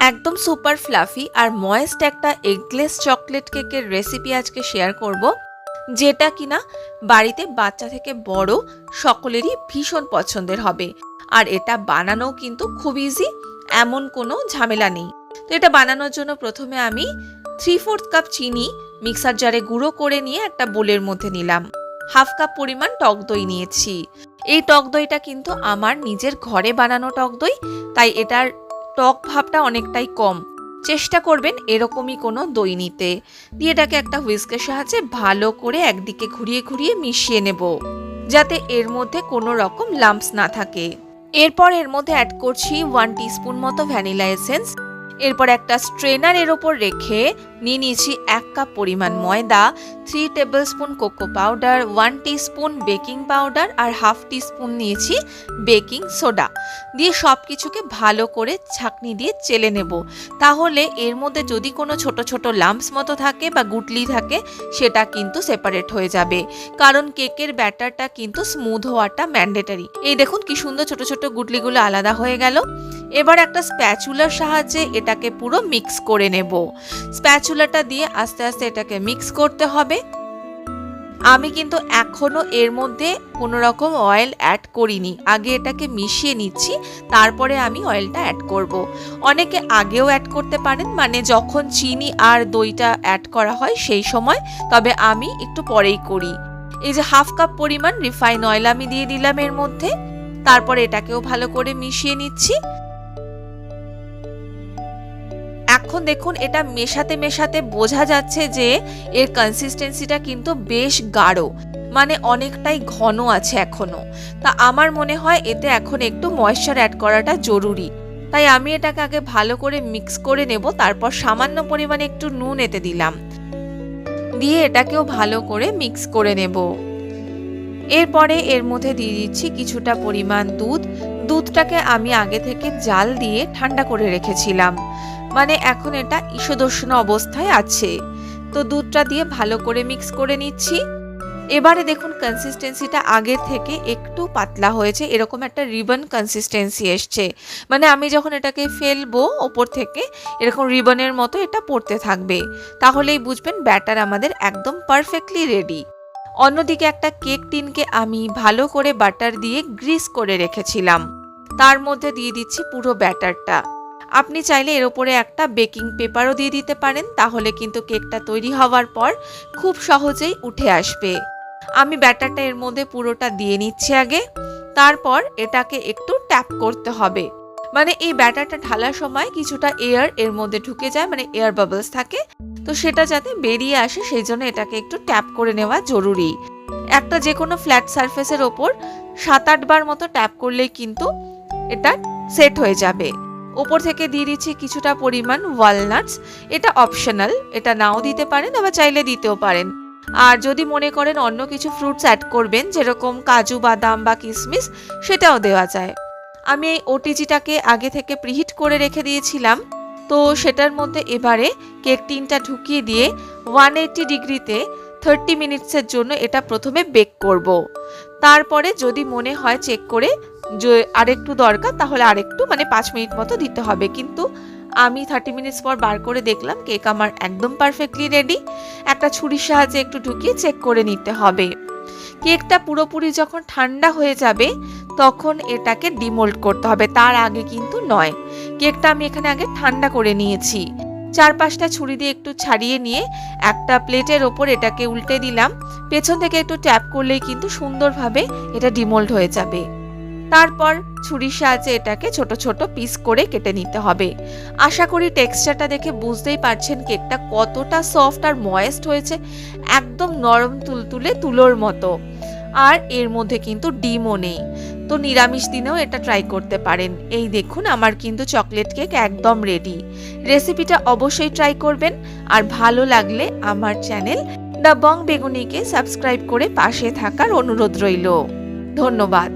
একদম super fluffy আর moist একটা এগলেস চকলেট কেকের রেসিপি আজকে শেয়ার করব, যেটা কিনা বাড়িতে বাচ্চা থেকে বড় সকলেরই ভীষণ পছন্দের হবে। আর এটা বানানো কিন্তু খুব ইজি এমন কোনো ঝামেলা নেই। তো এটা বানানোর জন্য প্রথমে আমি থ্রি ফোর্থ কাপ চিনি মিক্সার জারে গুঁড়ো করে নিয়ে একটা বোলের মধ্যে নিলাম। হাফ কাপ পরিমাণ টক দই নিয়েছি। এই টক দইটা কিন্তু আমার নিজের ঘরে বানানো টক দই, তাই এটার টক ভাবটা অনেকটাই কম। চেষ্টা করবেন এরকমই কোনো দই নিতে। দিয়ে এটাকে একটা হুইস্কের সাহায্যে ভালো করে একদিকে ঘুরিয়ে ঘুরিয়ে মিশিয়ে নেব, যাতে এর মধ্যে কোনো রকম লাম্পস না থাকে। এরপর এর মধ্যে অ্যাড করছি ওয়ান টিস্পুন মতো ভ্যানিলা এসেন্স এরপর একটা স্ট্রেনার এর ওপর রেখে নিয়ে নিয়েছি এক কাপ পরিমাণ ময়দা three tablespoon cocoa powder one spoon baking powder আর হাফ টি স্পুন নিয়েছি বেকিং সোডা দিয়ে সব কিছুকে ভালো করে ছাঁকনি দিয়ে চেলে নেব। তাহলে এর মধ্যে যদি কোনো ছোট ছোট লাম্পস মতো থাকে বা গুটলি থাকে, সেটা কিন্তু সেপারেট হয়ে যাবে। কারণ কেকের ব্যাটারটা কিন্তু স্মুথ হওয়াটা ম্যান্ডেটারি এই দেখুন কি সুন্দর ছোট ছোট গুটলিগুলো আলাদা হয়ে গেল। এবার একটা স্প্যাচুলার সাহায্যে এটাকে পুরো মিক্স করে নেব। স্প্যাচুলাটা দিয়ে আস্তে আস্তে এটাকে মিক্স করতে হবে। আমি কিন্তু এখনও এর মধ্যে কোনো রকম অয়েল অ্যাড করিনি। আগে এটাকে মিশিয়ে নিচ্ছি, তারপরে আমি অয়েলটা অ্যাড করব। অনেকে আগেও অ্যাড করতে পারেন মানে যখন চিনি আর দইটা অ্যাড করা হয় সেই সময়, তবে আমি একটু পরেই করি। এই যে হাফ কাপ পরিমাণ রিফাইন অয়েল আমি দিয়ে দিলাম এর মধ্যে। তারপরে এটাকেও ভালো করে মিশিয়ে নিচ্ছি। এখন দেখুন এটা মেশাতে মেশাতে বোঝা যাচ্ছে যে এর কনসিস্টেন্সিটা কিন্তু বেশ গাঢ় মানে অনেকটাই ঘন আছে এখনও। তা আমার মনে হয় এতে এখন একটু ময়েশ্চার অ্যাড করাটা জরুরি। তাই আমি এটাকে আগে ভালো করে মিক্স করে নেব, তারপর সামান্য পরিমাণে একটু নুন এতে দিলাম। দিয়ে এটাকেও ভালো করে মিক্স করে নেব। এরপরে এর মধ্যে দিয়ে দিচ্ছি কিছুটা পরিমাণ দুধ দুধটাকে আমি আগে থেকে জাল দিয়ে ঠান্ডা করে রেখেছিলাম। মানে এখন এটা ঈশদর্শন অবস্থায় আছে। তো দুধটা দিয়ে ভালো করে মিক্স করে নিচ্ছি। এবারে দেখুন কনসিস্টেন্সিটা আগের থেকে একটু পাতলা হয়েছে। এরকম একটা রিবন কনসিস্টেন্সি এসছে। মানে আমি যখন এটাকে ফেলব ওপর থেকে, এরকম রিবনের মতো এটা পড়তে থাকবে। তাহলেই বুঝবেন ব্যাটার আমাদের একদম পারফেক্টলি রেডি অন্যদিকে একটা কেক টিনকে আমি ভালো করে বাটার দিয়ে গ্রিস করে রেখেছিলাম। তার মধ্যে দিয়ে দিচ্ছি পুরো ব্যাটারটা। আপনি চাইলে এর ওপরে একটা বেকিং পেপারও দিয়ে দিতে পারেন, তাহলে কিন্তু কেকটা তৈরি হওয়ার পর খুব সহজেই উঠে আসবে। আমি ব্যাটারটা এর মধ্যে পুরোটা দিয়ে নিচ্ছি আগে, তারপর এটাকে একটু ট্যাপ করতে হবে। মানে এই ব্যাটারটা ঢালার সময় কিছুটা এয়ার এর মধ্যে ঢুকে যায় মানে এয়ার বাবলস থাকে তো সেটা যাতে বেরিয়ে আসে, সেই জন্য এটাকে একটু ট্যাপ করে নেওয়া জরুরি। একটা যে কোনো ফ্ল্যাট সারফেসের ওপর সাত আটবার মতো ট্যাপ করলেই কিন্তু এটা সেট হয়ে যাবে। ওপর থেকে দিয়ে দিচ্ছি কিছুটা পরিমাণ ওয়ালনাটস। এটা অপশনাল, এটা নাও দিতে পারেন আবার চাইলে দিতেও পারেন। আর যদি মনে করেন অন্য কিছু ফ্রুটস অ্যাড করবেন, যেরকম কাজু, বাদাম বা কিশমিশ সেটাও দেওয়া যায়। আমি এই ওটিজিটাকে আগে থেকে প্রিহিট করে রেখে দিয়েছিলাম। তো সেটার মধ্যে এবারে কেক টিনটা ঢুকিয়ে দিয়ে ওয়ান এইট্টি ডিগ্রিতে থার্টি মিনিটসের জন্য এটা প্রথমে বেক করব। তারপরে যদি মনে হয় চেক করে যে আরেকটু দরকার, তাহলে আরেকটু মানে পাঁচ মিনিট মতো দিতে হবে। কিন্তু আমি থার্টি মিনিটস পর বার করে দেখলাম কেক আমার একদম পারফেক্টলি রেডি। একটা ছুরির সাহায্যে একটু ঢুকিয়ে চেক করে নিতে হবে। কেকটা পুরোপুরি যখন ঠান্ডা হয়ে যাবে, তখন এটাকে ডিমোল্ড করতে হবে। তার আগে কিন্তু নয়। কেকটা আমি এখানে আগে ঠান্ডা করে নিয়েছি। চার পাঁচটা ছুরি দিয়ে একটু ছাড়িয়ে নিয়ে একটা প্লেটের ওপর এটাকে উল্টে দিলাম। পেছন থেকে একটু ট্যাপ করলেই কিন্তু সুন্দরভাবে এটা ডিমোল্ড হয়ে যাবে। তারপর ছুরির সাহায্যে এটাকে ছোট ছোট পিস করে কেটে নিতে হবে। আশা করি টেক্সচারটা দেখে বুঝতেই পারছেন কেকটা কতটা সফট আর ময়েস্ট হয়েছে, একদম নরম তুলতুলে তুলোর মতো। আর এর মধ্যে কিন্তু ডিমও নেই। তো নিরামিষ দিনেও এটা ট্রাই করতে পারেন। এই দেখুন আমার কিন্তু চকলেট কেক একদম রেডি রেসিপিটা অবশ্যই ট্রাই করবেন। আর ভালো লাগলে আমার চ্যানেল দ্য বং বেগুনিকে সাবস্ক্রাইব করে পাশে থাকার অনুরোধ রইল। ধন্যবাদ।